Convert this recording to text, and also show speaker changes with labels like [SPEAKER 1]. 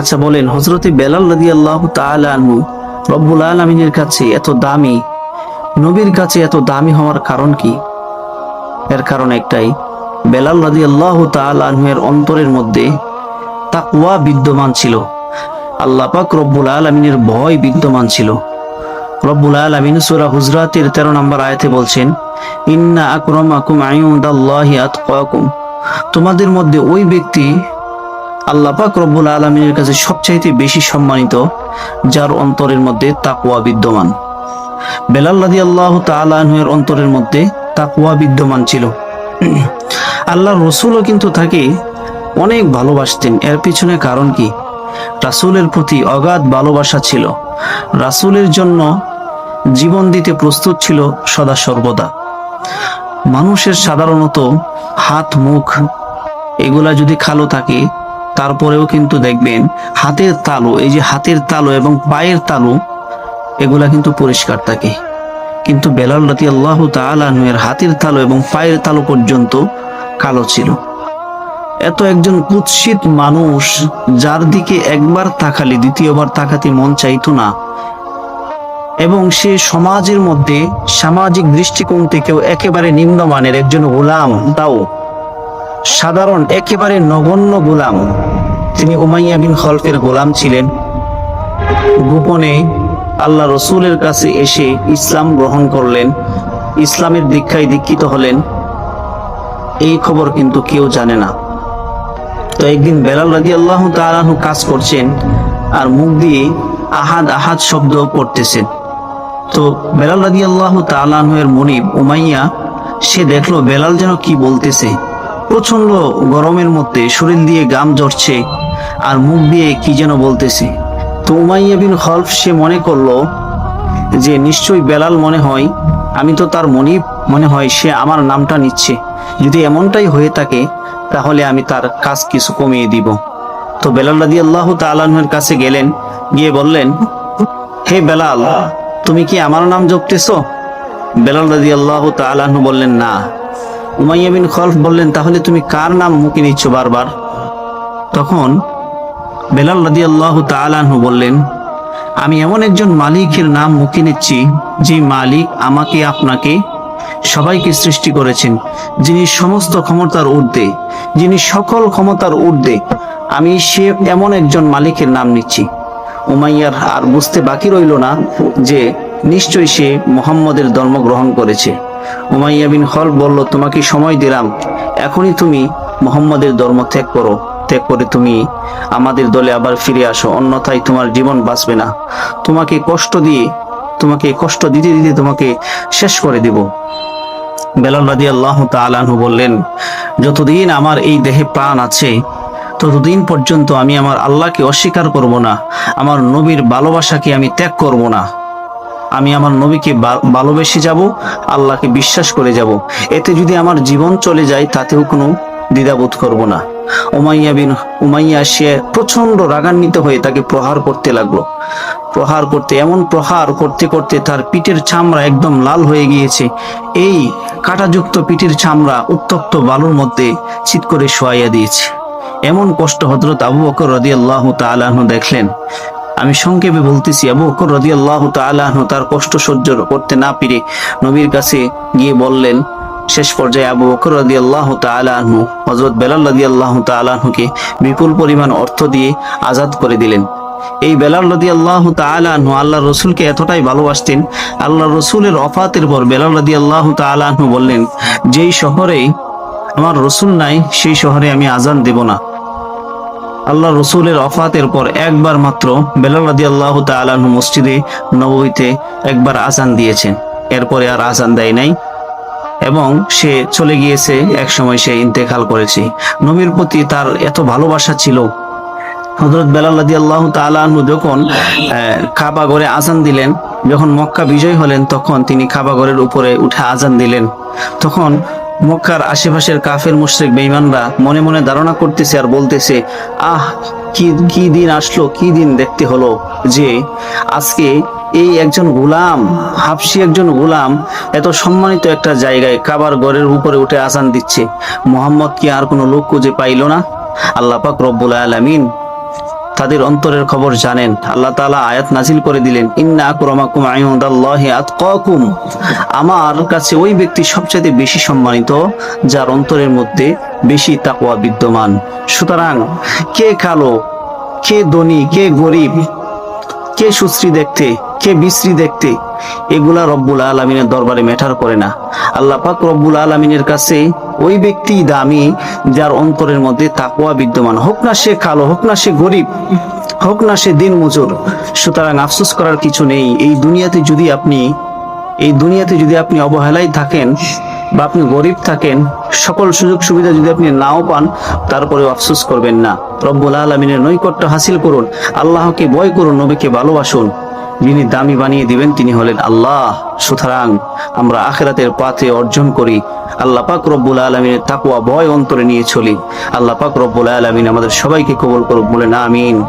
[SPEAKER 1] আচ্ছা বলেন হজরতে বেলাল রাদি আল্লাহ তালু রব্বুল আলমিনের কাছে এত দামি, নবীর কাছে এত দামি হওয়ার কারণ কি? এর কারণ একটাই, বেলাল রাদি আল্লাহ তালের অন্তরের মধ্যে তাকওয়া বিদ্যমান ছিল। আল্লাহ পাক রব্বুল আলমিনের ভয় বিদ্যমান ছিল। রব্বুল আলমিন সুরা হুজরাতের তেরো নম্বর আয়াতে বলছেন, ইন্না আকরম আকুম আইউদাল্লাহি আতকাকুম। তোমাদের মধ্যে ওই ব্যক্তি আল্লাহ পাক রব্বুল আলমিনের কাছে সবচাইতে বেশি সম্মানিত, যার অন্তরের মধ্যে তাকুয়া বিদ্যমান। বেলাল রাদি আল্লাহ তালের অন্তরের মধ্যে তাকুয়া বিদ্যমান ছিল। আল্লাহ রসুলও কিন্তু তাকে অনেক ভালোবাসতেন। এর পিছনে কারণ কি? রাসূলের প্রতি অগাধ ভালোবাসা ছিল। রাসূলের জন্য জীবন দিতে প্রস্তুত ছিল সদা সর্বদা। মানুষের সাধারণত হাত, মুখ এগুলা যদি খালো থাকে তারপরেও কিন্তু দেখবেন হাতের তালু, এই যে হাতের তালু এবং পায়ের তালু, এগুলা কিন্তু পরিষ্কার থাকে। কিন্তু বেলাল রাতি আল্লাহ তালের হাতের তালু এবং পায়ের তালু পর্যন্ত কালো ছিল। এত একজন কুৎসিত মানুষ যার দিকে একবার তাকালে, দ্বিতীয়বার তাকাতে মন চাইতো না। এবং সে সমাজের মধ্যে সামাজিক দৃষ্টিকোণ থেকেও একেবারে নিম্নমানের একজন গোলাম, তাও সাধারণ, একেবারে নগণ্য গোলাম। তিনি উমাইয়া বিন খলফের গোলাম ছিলেন। গোপনে আল্লাহ রসুলের কাছে এসে ইসলাম গ্রহণ করলেন, ইসলামের দীক্ষায় দীক্ষিত হলেন। এই খবর কিন্তু কেউ জানে না। তো একদিন বেলাল রাজি আল্লাহ তালাহু কাজ করছেন আর মুখ দিয়ে আহাদ আহাদ শব্দ করতেছেন তো বেলাল রাজি আল্লাহ তালাহের মনিব উমাইয়া, সে দেখল বেলাল যেন কি বলতেছে। প্রচণ্ড গরমের মধ্যে শরীর দিয়ে গাম ঝরছে। আর মুখ দিয়ে কি যেন বলতেছে। তো উমাইয়া বিন খলফ সে মনে করল যে নিশ্চয়ই বেলাল মনে হয়, আমি তো তার মনিব মনে হয় সে আমার নামটা নিচ্ছে। যদি এমনটাই হয়ে থাকে, তাহলে আমি তার কাজ কিছু কমিয়ে দিব। তো বেলাল রাদি আল্লাহ তালের কাছে গেলেন, গিয়ে বললেন, হে বেলাল, তুমি কি আমার নাম জপতেছ? বেলাল রাদি আল্লাহ তালাহ বললেন, না। উমাইয়া বিন খলফ বললেন, তাহলে তুমি কার নাম মুখে নিচ্ছ বারবার? তখন বেলাল রাদি আল্লাহ তালাহ বললেন, আমি এমন একজন মালিকের নাম মুখে নিচ্ছি, যে মালিক আমাকে, আপনাকে, সবাইকে সৃষ্টি করেছেন, যিনি সমস্ত ক্ষমতার ঊর্ধ্বে, যিনি সকল ক্ষমতার ঊর্ধ্বে, আমি সে এমন একজন মালিকের নাম নিচ্ছি। উমাইয়ার আর বুঝতে বাকি রইল না যে নিশ্চয়ই সে মোহাম্মদের ধর্ম গ্রহণ করেছে। উমাইয়া বিন হল বলল, তোমাকে সময় দিলাম, এখনই তুমি মোহাম্মদের ধর্ম ত্যাগ করো। ত্যাগ করে তুমি আমাদের দলে আবার ফিরে আসো, অন্যথায় তোমার জীবন বাঁচবে না। তোমাকে কষ্ট দিয়ে, তোমাকে কষ্ট দিতে দিতে তোমাকে শেষ করে দেব। বেলাল রাজি আল্লাহ তালাহু বললেন, যতদিন আমার এই দেহে প্রাণ আছে, ততদিন পর্যন্ত আমি আমার আল্লাহকে অস্বীকার করব না, আমার নবীর ভালোবাসাকে আমি ত্যাগ করব না। আমি আমার নবীকে ভালোবেসে যাব, আল্লাহকে বিশ্বাস করে যাব। এতে যদি আমার জীবন চলে যায়, তাতেও কোনো দ্বিধাবোধ করব না। উমাইয়া বিন, উমাইয়া সে প্রচণ্ড রাগান্বিত হয়ে তাকে প্রহার করতে লাগল। প্রহার করতে, এমন প্রহার করতে করতে তার পিঠের চামড়া একদম লাল হয়ে গিয়েছে। এই কাঁটাযুক্ত পিঠের চামড়া উত্তপ্ত বালুর মধ্যে চিত করে শোয়াইয়া দিয়েছে। এমন কষ্ট হজরত আবু বকর রদি আল্লাহ তালাহ দেখলেন। আমি সংক্ষেপে বলতেছি, আবু বকর রদি আল্লাহ তালাহ তার কষ্ট সহ্য করতে না পেরে নবীর কাছে গিয়ে বললেন শেষ পর্যায়ে আবু বকর রাদি আল্লাহ তালাহু হজরত বেলাল রাদি আল্লাহ তালাহুকে বিপুল পরিমাণ অর্থ দিয়ে আজাদ করে দিলেন। এই বেলাল রদি আল্লাহ তালাহু আল্লাহ রসুলকে এতটাই ভালোবাসতেন আল্লাহ রসুলের অফাতের পর বেলাল রদি আল্লাহ তালাহু বললেন, যেই শহরে আমার রসুল নাই, সেই শহরে আমি আজান দেব না। আল্লাহ রসুলের অফাতের পর একবার মাত্র বেলাল রাদি আল্লাহ তালাহু মসজিদে নবীতে একবার আজান দিয়েছেন। এরপরে আর আজান দেয় নাই। এবং সে চলে গিয়েছে এক সময় সে ইন্তেকাল করেছে। নবীর প্রতি তার এত ভালোবাসা ছিল। হজরত বেলাল রাদি আল্লাহ তালু যখন কাবা ঘরে আজান দিলেন, যখন মক্কা বিজয় হলেন, তখন তিনি কাবা ঘরের উপরে উঠে আজান দিলেন। তখন মক্কার আশেপাশের কাফের, মুশরিক বেইমানরা মনে মনে ধারণা করতেছে আর বলতেছে, আহ, কি কি দিন আসলো, কি দিন দেখতে হলো যে আজকে এই একজন গোলাম, হাফসি একজন গোলাম, এত সম্মানিত একটা জায়গায় কাবার ঘরের উপরে উঠে আসান দিচ্ছে। মোহাম্মদ কি আর কোনো লোক খুঁজে পাইল না? আল্লাহ পাক রব্বুল আলামিন তাদের অন্তরের খবর জানেন। আল্লাহ তাআলা আয়াত নাজিল করে দিলেন, ইন্না আমার কাছে ওই ব্যক্তি সবচেয়ে বেশি সম্মানিত, যার অন্তরের মধ্যে বেশি তাকওয়া বিদ্যমান। সুতরাং কে কালো, কে ধনী, কে গরিব, কে সুশ্রী দেখতে কে বিশ্রী দেখতে, এগুলা রব্বুল আলমিনের দরবারে ম্যাটার করে না। আল্লাহ পাক রব্বুল আলমিনের কাছে ওই ব্যক্তি দামি, যার অন্তরের মধ্যে তাকওয়া বিদ্যমান। হোক না সে কালো, হোক না সে গরিব, হোক না সে দিন মজুর সুতরাং আফসোস করার কিছু নেই। এই দুনিয়াতে যদি আপনি, এই দুনিয়াতে যদি আপনি অবহেলায় থাকেন বা আপনি গরিব থাকেন, সকল সুযোগ সুবিধা যদি আপনি নাও পান, তারপরেও আফসোস করবেন না। রব্বুল আলমিনের নৈকট্য হাসিল করুন, আল্লাহকে বয় করুন, নবীকে ভালোবাসুন। যিনি দামি বানিয়ে দিবেন, তিনি হলেন আল্লাহ। সুতরাং আমরা আখেরাতের পাতে অর্জন করি। আল্লাহ পাক রব্বুল আলমিনের তাকুয়া ভয় অন্তরে নিয়ে চলি। আল্লাহ পাক রব্বুল আলমিন আমাদের সবাইকে কবল করুক, বলেন আমিন।